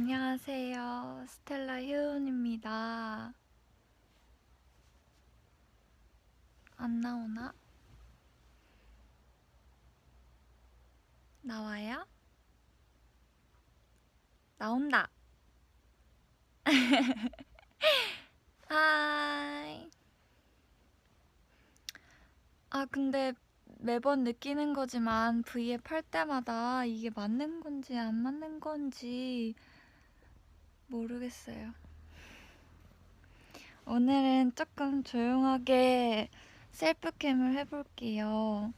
안녕하세요. 스텔라 효은입니다. 안 나오나? 나와요? 나온다. 하이. 아, 근데 매번 느끼는 거지만 V앱 할 때마다 이게 맞는 건지 안 맞는 건지 모르겠어요. 오늘은 조금 조용하게 셀프캠을 해볼게요.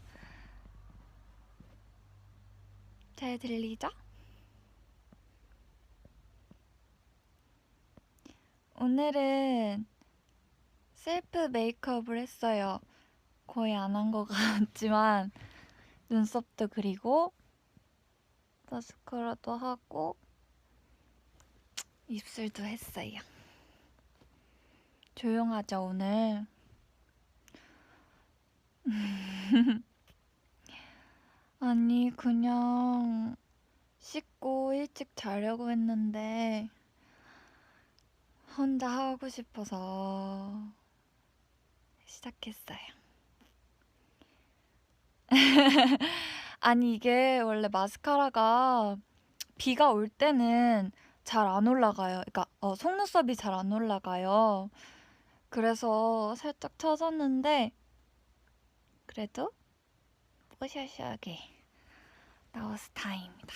잘 들리죠? 오늘은 셀프 메이크업을 했어요. 거의 안 한 것 같지만 눈썹도 그리고 마스카라도 하고 입술도 했어요. 조용하죠, 오늘? 아니, 그냥 씻고 일찍 자려고 했는데 혼자 하고 싶어서 시작했어요. 아니, 이게 원래 마스카라가 비가 올 때는 잘 안 올라가요. 그러니까 어, 속눈썹이 잘 안 올라가요. 그래서 살짝 쳐졌는데 그래도 뽀샤시하게 나와서 다행입니다.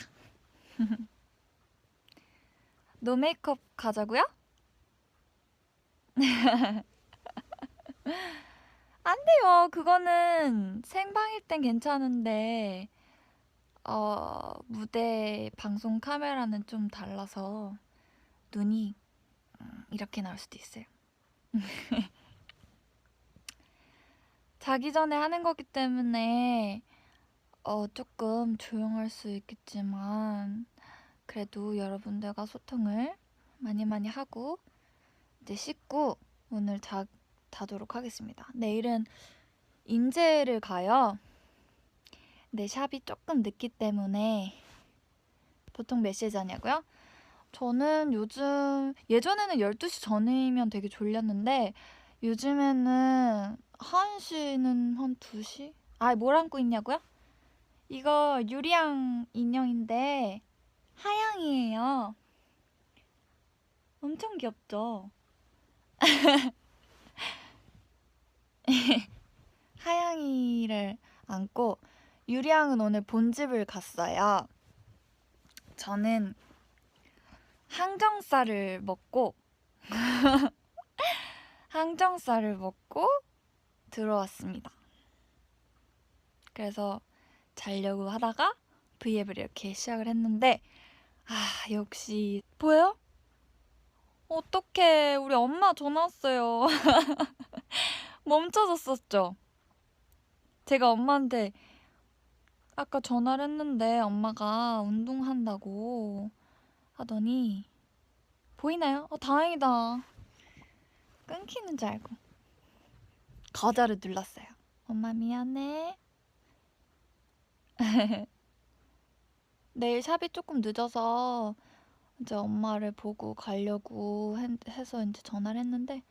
노 메이크업 가자고요? 안 돼요. 그거는 생방일 땐 괜찮은데 어, 무대 방송 카메라는 좀 달라서 눈이 음, 이렇게 나올 수도 있어요. 자기 전에 하는 거기 때문에 어, 조금 조용할 수 있겠지만 그래도 여러분들과 소통을 많이 많이 하고 이제 씻고 오늘 자, 자도록 하겠습니다. 내일은 인제를 가요. 네, 샵이 조금 늦기 때문에 보통 몇 시에 자냐고요? 저는 요즘 예전에는 12시 전이면 되게 졸렸는데 요즘에는 1시는 한 2시? 아, 뭘 안고 있냐고요? 이거 유리양 인형인데 하양이에요. 엄청 귀엽죠? 하양이를 안고 유리양은 오늘 본집을 갔어요. 저는 항정살을 먹고 항정살을 먹고 들어왔습니다. 그래서 자려고 하다가 V앱을 이렇게 시작을 했는데 아 역시 보여요? 어떡해 우리 엄마 전화 왔어요. 멈춰졌었죠? 제가 엄마한테 아까 전화를 했는데 엄마가 운동한다고 하더니 보이나요? 어, 다행이다. 끊기는 줄 알고 거절을 눌렀어요. 엄마 미안해. 내일 샵이 조금 늦어서 이제 엄마를 보고 가려고 했- 해서 이제 전화를 했는데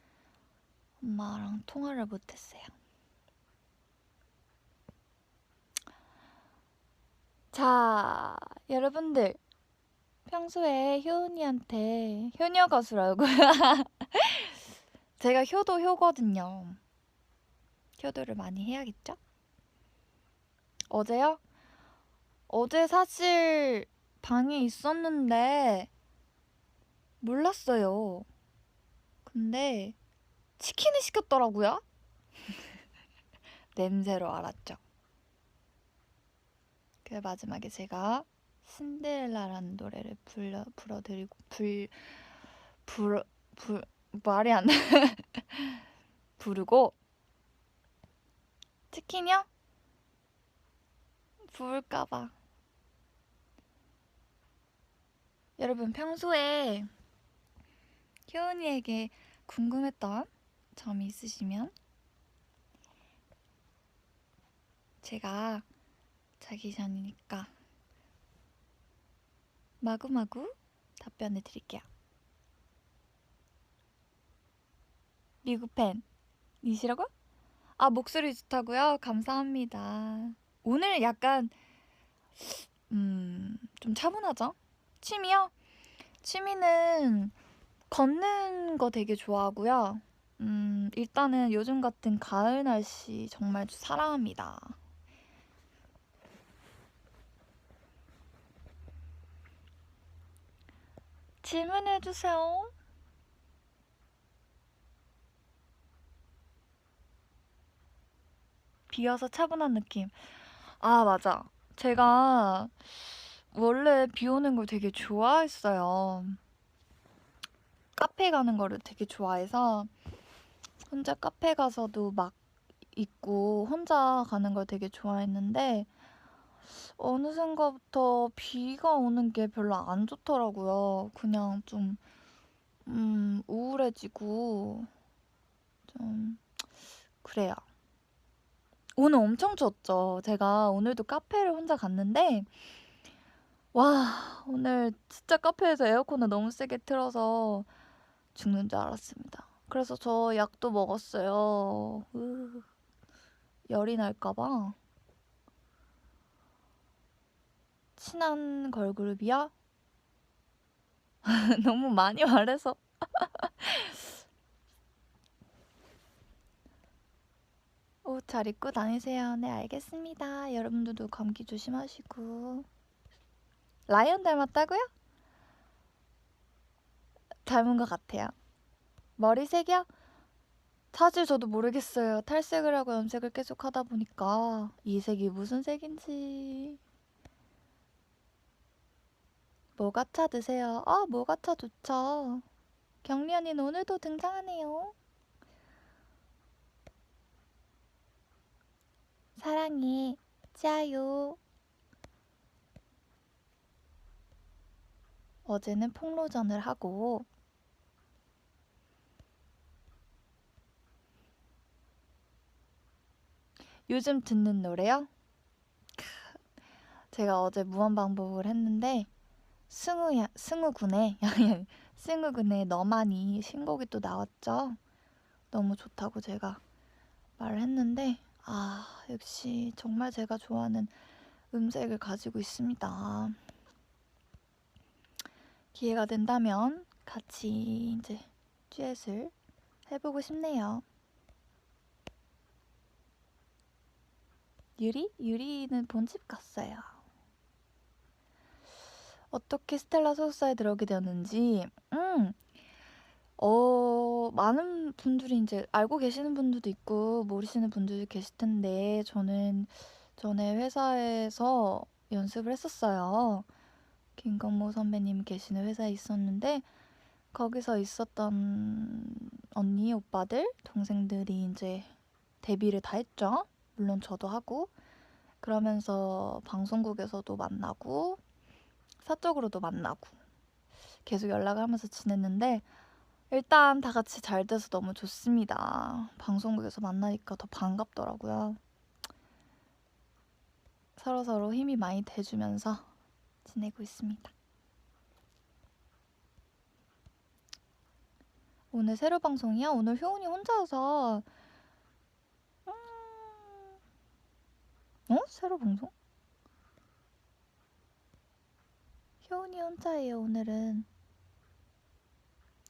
엄마랑 통화를 못했어요. 자, 여러분들 평소에 효은이한테 효녀 가수라고 제가 효도 효거든요. 효도를 많이 해야겠죠? 어제요? 어제 사실 방에 있었는데 몰랐어요. 근데 치킨을 시켰더라고요. 냄새로 알았죠. 그 마지막에 제가 신데렐라라는 노래를 불러 불어드리고 불 불 불 말이 안 나. 부르고 치킨이요? 부을까봐. 여러분 평소에 효은이에게 궁금했던 점이 있으시면 제가 자기 전이니까 마구마구 답변을 드릴게요. 미국 팬이시라고? 아, 목소리 좋다고요? 감사합니다. 오늘 약간 음, 좀 차분하죠? 취미요? 취미는 걷는 거 되게 좋아하고요. 음, 일단은 요즘 같은 가을 날씨 정말 사랑합니다. 질문해주세요. 비와서 차분한 느낌. 아, 맞아. 제가 원래 비 오는 걸 되게 좋아했어요. 카페 가는 거를 되게 좋아해서 혼자 카페 가서도 막 있고 혼자 가는 걸 되게 좋아했는데 어느샌가부터 비가 오는 게 별로 안 좋더라고요. 그냥 좀 음, 우울해지고 좀 그래요. 오늘 엄청 추웠죠. 제가 오늘도 카페를 혼자 갔는데 와, 오늘 진짜 카페에서 에어컨을 너무 세게 틀어서 죽는 줄 알았습니다. 그래서 저 약도 먹었어요. 으, 열이 날까봐. 친한 걸그룹이야? 너무 많이 말해서. 옷 잘 입고 다니세요. 네, 알겠습니다. 여러분들도 감기 조심하시고. 라이언 닮았다고요? 닮은 것 같아요. 머리색이요? 사실 저도 모르겠어요. 탈색을 하고 염색을 계속 하다 보니까 이 색이 무슨 색인지. 모가차 드세요. 아, 모가차 좋죠. 경리 언니는 오늘도 등장하네요. 사랑해. 짜요. 어제는 폭로전을 하고 요즘 듣는 노래요? 제가 어제 무한반복을 했는데 승우 승우군의 승우군의 너만이 신곡이 또 나왔죠. 너무 좋다고 제가 말을 했는데 아 역시 정말 제가 좋아하는 음색을 가지고 있습니다. 기회가 된다면 같이 이제 듀엣을 해보고 싶네요. 유리? 유리는 본집 갔어요. 어떻게 스텔라 소속사에 들어오게 되었는지, 음, 어, 많은 분들이 이제 알고 계시는 분들도 있고, 모르시는 분들도 계실 텐데, 저는 전에 회사에서 연습을 했었어요. 김건모 선배님 계시는 회사에 있었는데, 거기서 있었던 언니, 오빠들, 동생들이 이제 데뷔를 다 했죠. 물론 저도 하고 그러면서 방송국에서도 만나고 사적으로도 만나고 계속 연락을 하면서 지냈는데 일단 다 같이 잘 돼서 너무 좋습니다. 방송국에서 만나니까 더 반갑더라고요. 서로서로 힘이 많이 돼주면서 지내고 있습니다. 오늘 새로 방송이야? 오늘 효은이 혼자서 어? 새로 방송? 효은이 혼자예요 오늘은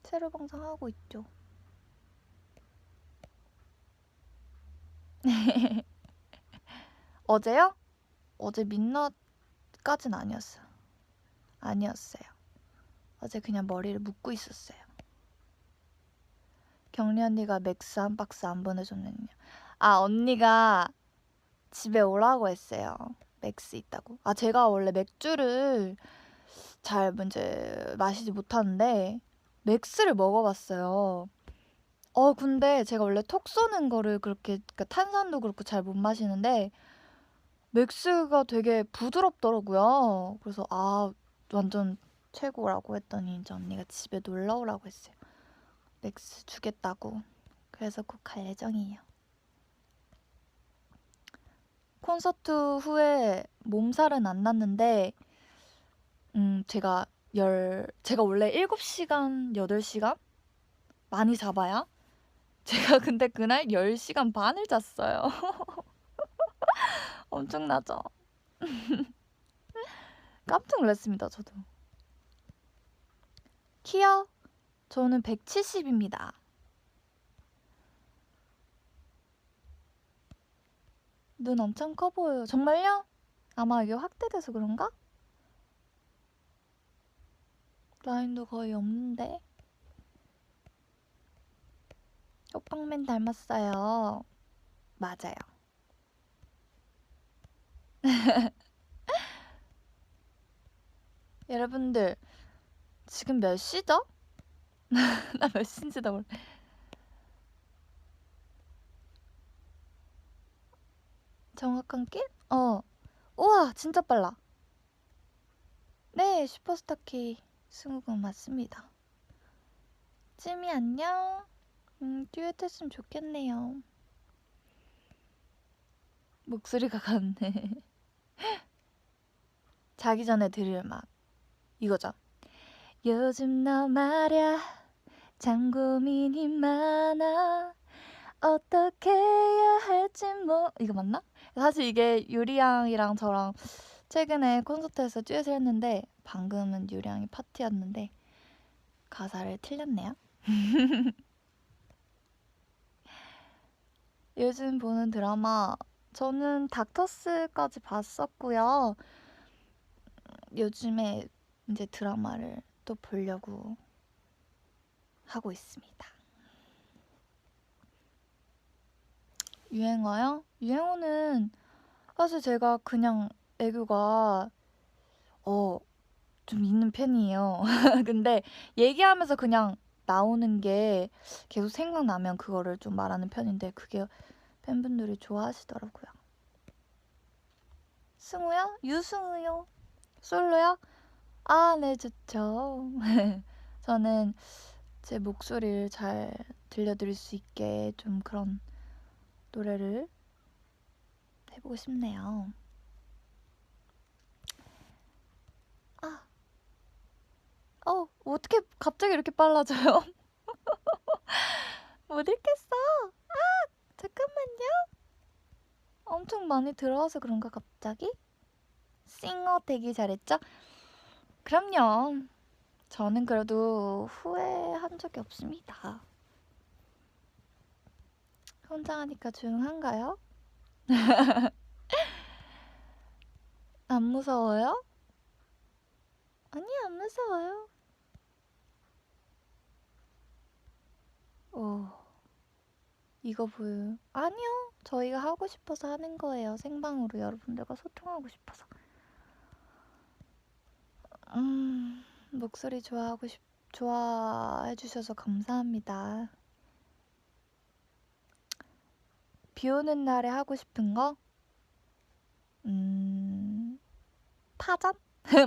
새로 방송하고 있죠 어제요? 어제 민낯까진 아니었어요 아니었어요 어제 그냥 머리를 묶고 있었어요 경리 언니가 맥스 한 박스 안 보내줬느냐 아 언니가 집에 오라고 했어요. 맥스 있다고. 아, 제가 원래 맥주를 잘 이제 마시지 못하는데 맥스를 먹어봤어요. 어, 근데 제가 원래 톡 쏘는 거를 그렇게 그러니까 탄산도 그렇고 잘 못 마시는데 맥스가 되게 부드럽더라고요. 그래서 아, 완전 최고라고 했더니 이제 언니가 집에 놀러 오라고 했어요. 맥스 주겠다고. 그래서 꼭갈 예정이에요. 콘서트 후에 몸살은 안 났는데 음 제가 열 제가 원래 7시간, 8시간 많이 자봐야 제가 근데 그날 10시간 반을 잤어요. 엄청나죠? 깜짝 놀랐습니다, 저도. 키요? 저는 170입니다. 눈 엄청 커 보여요. 정말요? 아마 이게 확대돼서 그런가? 라인도 거의 없는데. 호빵맨 닮았어요. 맞아요. 여러분들, 지금 몇 시죠? 나 몇 시인지도 몰라. 정확한 길? 어. 우와, 진짜 빨라. 네, 슈퍼스타키 승우군 맞습니다. 찜이 안녕. 음, 듀엣 했으면 좋겠네요. 목소리가 같네. 자기 전에 들을 음악. 이거죠. 요즘 너 말야 참 고민이 많아 어떻게 해야 할지 뭐 이거 맞나? 사실 이게 유리양이랑 저랑 최근에 콘서트에서 듀엣을 했는데 방금은 유리양이 파티였는데 가사를 틀렸네요. 요즘 보는 드라마 저는 닥터스까지 봤었고요. 요즘에 이제 드라마를 또 보려고 하고 있습니다. 유행어요? 유행어는 사실 제가 그냥 애교가 어, 좀 있는 편이에요. 근데 얘기하면서 그냥 나오는 게 계속 생각나면 그거를 좀 말하는 편인데 그게 팬분들이 좋아하시더라고요. 승우요? 유승우요? 솔로요? 아, 네, 좋죠. 저는 제 목소리를 잘 들려드릴 수 있게 좀 그런 노래를 해보고 싶네요. 어, 어떻게 갑자기 이렇게 빨라져요? 못 읽겠어. 아, 잠깐만요. 엄청 많이 들어와서 그런가 갑자기? 싱어 되기 잘했죠? 그럼요. 저는 그래도 후회한 적이 없습니다. 혼자 하니까 조용한가요? 안 무서워요? 아니, 안 무서워요. 오, 이거 보여요? 아니요. 저희가 하고 싶어서 하는 거예요. 생방으로 여러분들과 소통하고 싶어서. 음, 목소리 좋아하고 싶, 좋아해 주셔서 감사합니다. 비 오는 날에 하고 싶은 거? 음, 파전?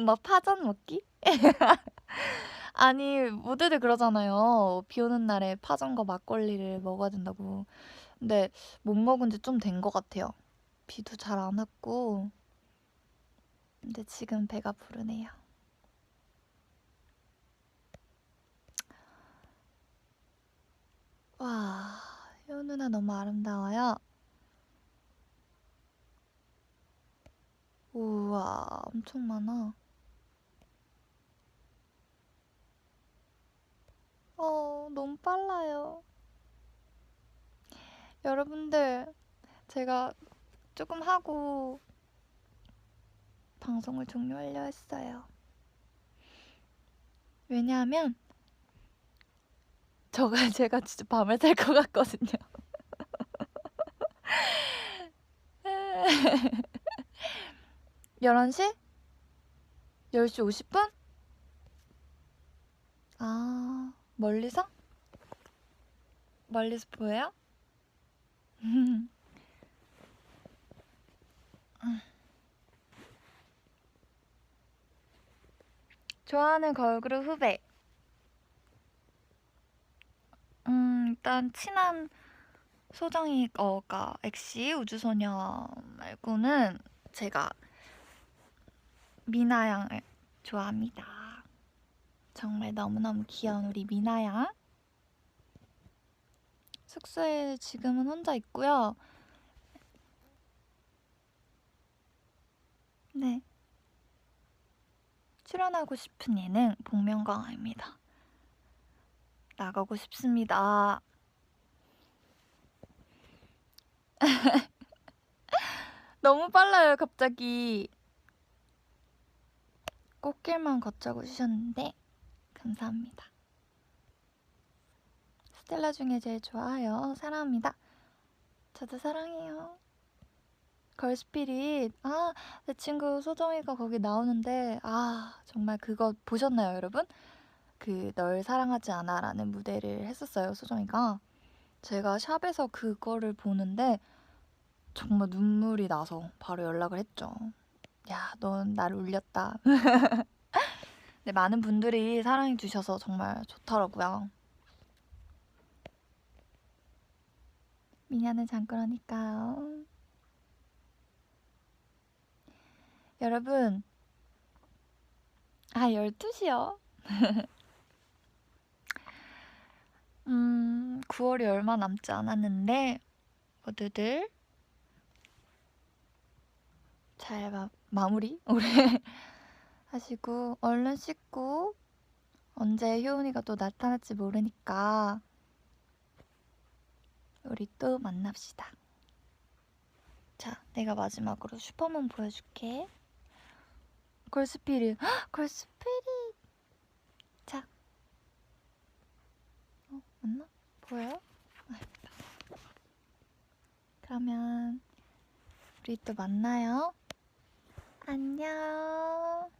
막 파전 먹기? 아니, 모두들 그러잖아요. 비 오는 날에 파전과 막걸리를 먹어야 된다고. 근데 못 먹은 지 좀 된 것 같아요. 비도 잘 안 왔고. 근데 지금 배가 부르네요. 와, 효 누나 너무 아름다워요. 우와, 엄청 많아. 어, 너무 빨라요. 여러분들, 제가 조금 하고 방송을 종료하려 했어요. 왜냐하면 저가 제가 진짜 밤을 샐것 같거든요. 11시? 10시 50분? 아, 멀리서? 멀리서 보여요? 좋아하는 걸그룹 후배. 음, 일단 친한 소정이 어가 엑시 우주소녀 말고는 제가 미나 양을 좋아합니다. 정말 너무너무 귀여운 우리 미나야. 숙소에 지금은 혼자 있고요. 네. 출연하고 싶은 예능 복면가왕입니다. 나가고 싶습니다. 너무 빨라요, 갑자기. 꽃길만 걷자고 주셨는데 감사합니다. 스텔라 중에 제일 좋아요. 사랑합니다. 저도 사랑해요. 걸스피릿. 아, 내 친구 소정이가 거기 나오는데 아, 정말 그거 보셨나요, 여러분? 그 널 사랑하지 않아 라는 무대를 했었어요, 소정이가. 제가 샵에서 그거를 보는데 정말 눈물이 나서 바로 연락을 했죠. 야, 넌 나를 울렸다. 네, 많은 분들이 사랑해 주셔서 정말 좋더라고요. 미녀는 장꾸러니까요. 여러분, 아, 12시요? 음, 9월이 얼마 남지 않았는데, 모두들 잘 마, 마무리 올해 하시고 얼른 씻고 언제 효은이가 또 나타날지 모르니까 우리 또 만납시다. 자, 내가 마지막으로 슈퍼문 보여줄게. 걸스피릿, 헉, 걸스피릿. 자, 어, 맞나? 보여요? 아, 그러면 우리 또 만나요. 안녕.